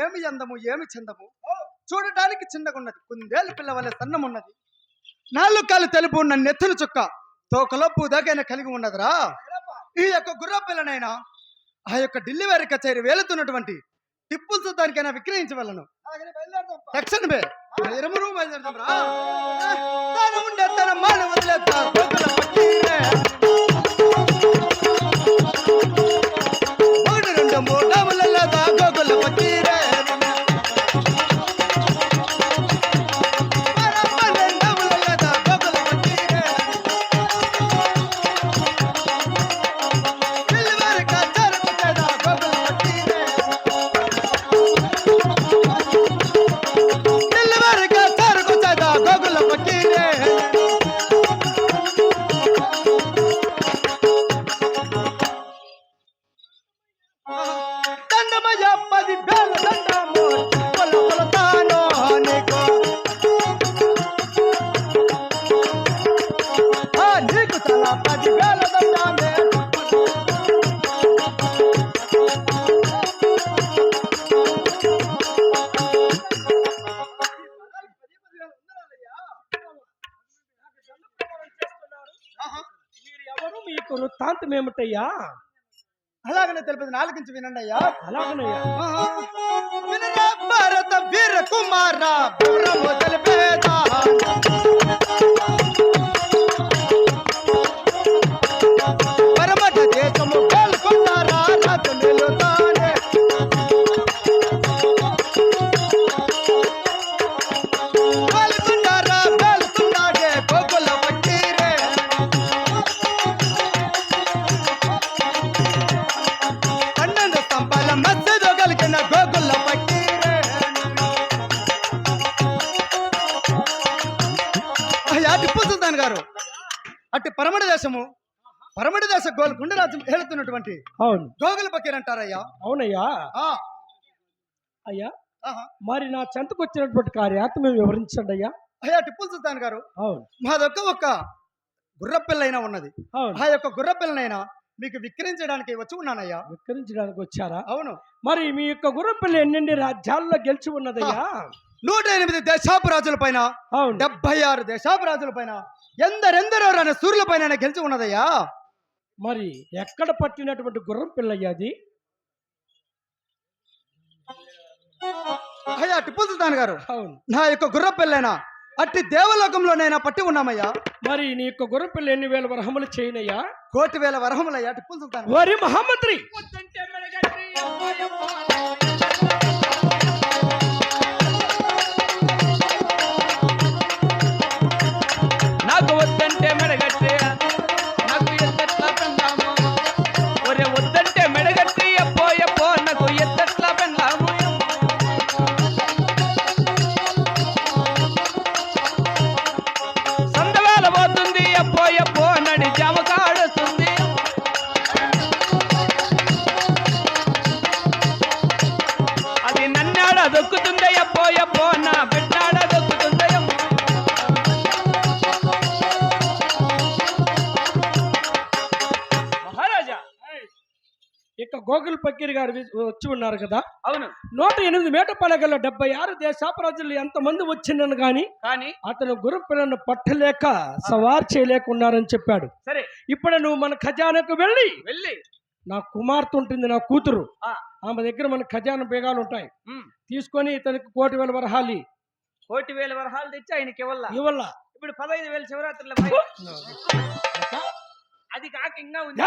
ఏమి అందము ఏమి చందము? చూడటానికి చిన్నగున్నది. కుందేలు పిల్ల సన్నమున్నది. నాలుగు కాలు తెలుపు ఉన్న నెత్తులు చుక్క తోకలొప్పు దగ్గర కలిగి ఉన్నదిరా. ఈ యొక్క గుర్ర పిల్లనైనా ఆ యొక్క ఢిల్లీ వారి కచేరి వేలుతున్నటువంటి టిప్పు సుల్తానికైనా విక్రయించవలను. తక్షణమే ఇరుమురు బయలుదేరదాం రా. తన ఉండే తన మాన ఒకటి రెండు మూడు వృత్తాంతం ఏమిటయ్యా అలాగనే తెలిపేది నాలుగించి వినండి అయ్యా అలాగనయ్యా భారత వీర కుమార అట్టి పరమడ దేశము పరమడ దేశ గోల్ గుండెరాజ్యం ఏలుతున్నటువంటి అవును. గోగుల పక్కీర్ అంటారయ్యా. అవునయ్యా. అయ్యా. మరి నా చెంతకు వచ్చినటువంటి కార్యాత్మ వివరించండి అయ్యా. అయ్యా టిప్పు సుల్తాన్ గారు అవును. మాదొక్క ఒక గుర్రపిల్లైనా ఉన్నది. అవును. ఆ యొక్క గుర్రపిల్లనైనా మీకు విక్రయించడానికి వచ్చి ఉన్నానయ్యా. విక్రించడానికి వచ్చారా? అవును. మరి మీ యొక్క గుర్రపిల్ల ఎన్నెన్ని రాజ్యాల్లో గెలిచి ఉన్నదయ్యా? నూట ఎనిమిది దేశాపు రాజుల పైన డెబ్బై ఆరు దేశాపు రాజుల పైన ఎందరెందరో రాని సూర్యుల పైన గెలిచి ఉన్నదయ్యా? మరి ఎక్కడ పట్టినటువంటి గుర్రం పిల్లయ్యా అది? అయ్యా టిప్పు సుల్తాన్ గారు అవును. నా యొక్క గుర్ర పిల్లైనా అట్టి దేవలోకంలోనైనా పట్టి ఉన్నామయ్యా? మరి నీ యొక్క గుర్రం పిల్ల ఎన్ని వేల వరహములు చేయనయ్యా? కోటి వేల వరహములయ్యా టిప్పు సుల్తాన్. వరి మహామంత్రి! ఇక గోగుల్ పక్కీర్ గారు వచ్చి ఉన్నారు కదా? అవును. నూట ఎనిమిది మేట పడగల డెబ్బై ఆరు దేశాపు రాజులు ఎంతమంది వచ్చిండను గాని కానీ అతను గుర్రం పిల్లను పట్టలేక సవార్ చేయలేకున్నారని చెప్పాడు. సరే. ఇప్పుడు నువ్వు మన ఖజానాకు వెళ్ళి వెళ్ళి. నా కుమార్తె ఉంటుంది నా కూతురు. ఆ, ఆమె దగ్గర మన ఖజానా బేగాలు ఉంటాయి. తీసుకొని ఇతనికి కోటి వేల వరహాలి కోటి వేల వరహాలు తెచ్చి ఆయనకి ఇవ్వాల ఇవల్ల ఇప్పుడు పదహైదు వేల శివరాత్రుల పై అది కాక ఇంకా ఉంది!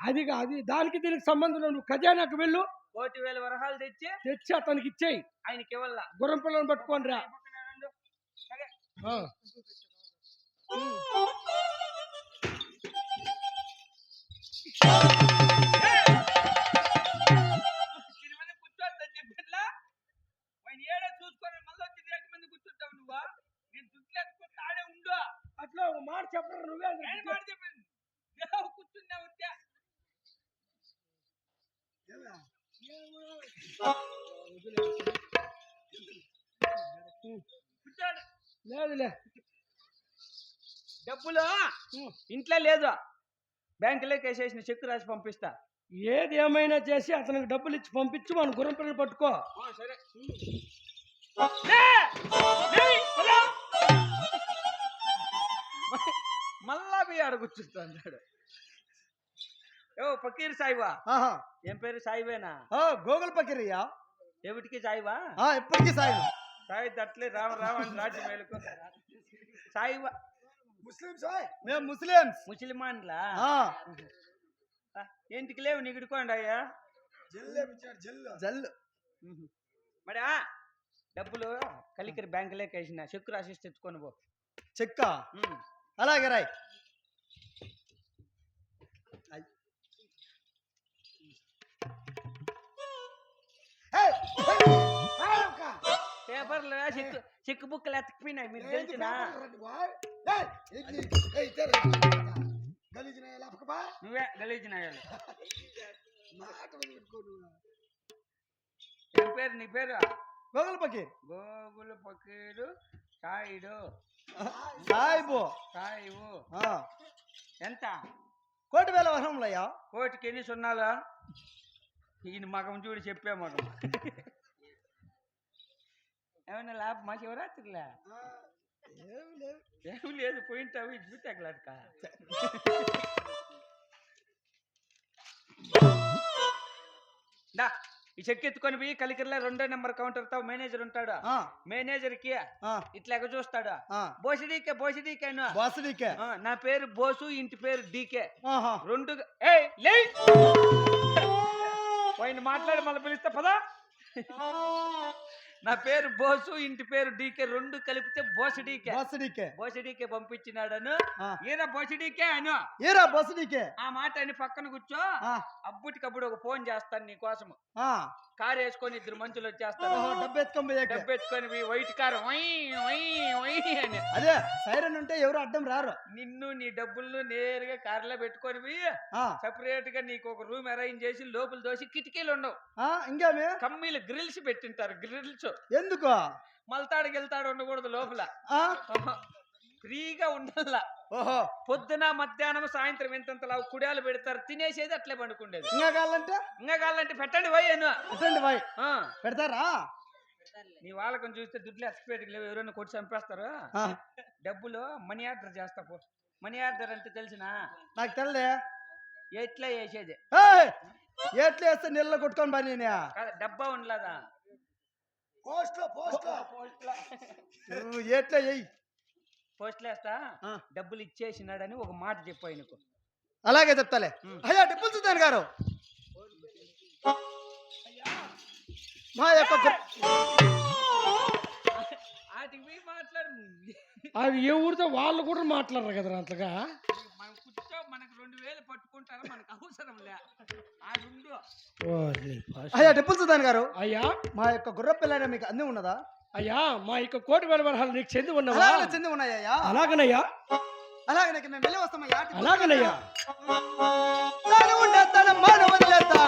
అది కా- అది దానికి దీనికి సంబంధం లేదు. నువ్వు ఖజానాకు వెళ్ళు. కోటి వేల వరహాలు తెచ్చి తెచ్చి అతనికి ఇచ్చేయి. ఆయనకి ఇవ్వాల గుర్రం పిల్లని పట్టుకొని రా. కూర్చోద్దని చెప్పిట్లా ఆయన ఏడో చూసుకొని మళ్ళీ వచ్చి రేఖ మీద కూర్చుంటావు నువ్వా నేను దుడ్లు ఎత్తుకుంటే ఆడే ఉండు అట్లా ఒక మాట చెప్పరు? నువ్వే నేను మాట చెప్పింది దేవు కూర్చున్నా ఉంటే లేదులే. డబ్బులు ఇంట్లో లేదు. బ్యాంకులోకి వేసేసిన చెక్ రాసి పంపిస్తా. ఏది ఏమైనా చేసి అతనికి డబ్బులు ఇచ్చి పంపించి మన గుర్రం పిల్లని పట్టుకో. సరే! మళ్ళా పోయి ఆడ కూర్చుంటాడు ఓ ఫకీర్ సాయిబా. ఏం పేరు సాయిబేనా? ఆ, గోగుల్ పకిరియా ఏమిటికి సాయిబా? ఆ, ఎప్పటికీ సాయం సాయి తట్లే రామ రామ అని మేలుకో. సాయిబా. ముస్లిం సాయ్? మేము ముస్లిమ్స్. ముసలిమాన్లా? ఏంటికి లేవు నిగుడుకోండి అయ్యా. జల్లు మరి ఆ, డబ్బులు కలికరి బ్యాంకులోకి వేసిన. చెక్కు రాసిస్తే తెచ్చుకొని పో. చెక్క. అలాగే రాయ్. పేపర్లు చెక్కు చెక్కు బుక్కలు ఎత్తకపోయినాయి మీకు తెలిసిన నువ్వే గలీజ్ నాయాలు ఏం పేరు నీ పేరు? గోగుల్ పకీర్. గోగులు పకీరు సాయిడు. సాయిబు. సాయివు. ఆ, ఎంత? కోటి వేల వరంలయ్యా కోటికి ఎన్ని సున్నాలా? ఈయన మగం చూడి చెప్పే మగం. ఏమన్నా లాభమా శివరాత్రిలా? ఏం లేదు. పోయింటావు తగలాడక దా ఈ చెక్ ఎత్తుకొని పోయి కలికిరిలో రెండో నెంబర్ కౌంటర్తో మేనేజర్ ఉంటాడు. ఆ, మేనేజర్కి ఆ, ఇట్లా ఎగ చూస్తాడు. ఆ. బోసిడీకే బోసిడీకే అను. బాసుడికే. ఆ, నా పేరు బోసు ఇంటి పేరు డీకే. రెండు ఏ లే పోయిన మాట్లాడి మళ్ళీ పిలిస్తే పదా. నా పేరు బోసు ఇంటి పేరు డీకే. రెండు కలిపితే బోసిడీకే బాసుడికే బోసిడీకే పంపించినాడను. ఈయన బోసిడీకే అను. ఏరా బాసుడికే ఆ మాట అని పక్కన కూర్చో. ఆ, అబ్బుటికప్పుడు ఒక ఫోన్ చేస్తాను నీ కోసం ఆ. కారు వేసుకొని ఇద్దరు మంచులు వచ్చేస్తారు. డబ్బు ఎత్తుకొని పోయాకే. డబ్బు ఎత్తుకొని పోయి వైట్ కారు వై వై వై అని. అదే సైరన్ ఉంటే ఎవరు అడ్డం రారు. నిన్ను నీ డబ్బులను నేరుగా కారులో పెట్టుకొని సపరేట్గా నీకు ఒక రూమ్ అరేంజ్ చేసి లోపల దోసి కిటికీలు ఉండవు. ఆ, ఇంకేమి? కమ్మీలు గ్రిల్స్ పెట్టింటారు గ్రిల్స్. ఎందుకు? మల్తాడు గెల్తాడు ఉండకూడదు లోపల. ఫ్రీగా ఉండాల. ఓహో. పొద్దున మధ్యాహ్నం సాయంత్రం ఎంతంతలా కుడాలు పెడతారు తినేసేది అట్లే పండుకుండేది. ఇంకా కావాలంటే? ఇంకా కావాలంటే పెట్టండి పోయాను పెట్టండి బాయ్ పెడతారా? నీ వాళ్ళకం చూస్తే దుడ్లు ఎక్స్పేర్ట్ లేవు ఎవరైనా కొట్టి చంపేస్తారు? డబ్బులు మనీ ఆర్డర్ చేస్తా పో. మనీ ఆర్డర్ అంటే తెలిసిన? నాకు తెల్లే ఎట్లా వేసేది? ఏయ్, ఎట్లా వేస్తే నీళ్ళలో కొట్టుకొని పని డబ్బా ఉండలేదా? నువ్వు ఎట్లా ఎయ్యి పోస్ట్లు వేస్తా ఆ. డబ్బులు ఇచ్చేసినాడని ఒక మాట చెప్పు ఆయనకు. అలాగే చెప్తాలే. అయ్యా డిప్పుల్ సుల్తాన్ గారు. మా యొక్క వాటికి పోయి మాట్లాడు. అవి ఏ ఊరితో వాళ్ళు కూడా మాట్లాడరు కదా అంతగా? మనం కూర్చో మనకు రెండు వేలు పట్టుకుంటారా మనకు అవసరం లే. ఆ రెండు అయ్యా డిప్పుల్ సుల్తాన్ గారు. అయ్యా. మా యొక్క గుర్ర పిల్లనే మీకు అన్ని ఉన్నదా? అయ్యా మా ఇక కోటి వేల వరహాలు నీకు చెంది ఉన్నవా? చెంది ఉన్నాయ్యా అలాగనయ్యా? అలాగే నీకు మేము వెళ్ళి వస్తామయ్యా. అలాగనయ్యా? తాను ఉండే తన మానవ వదిలేస్తా,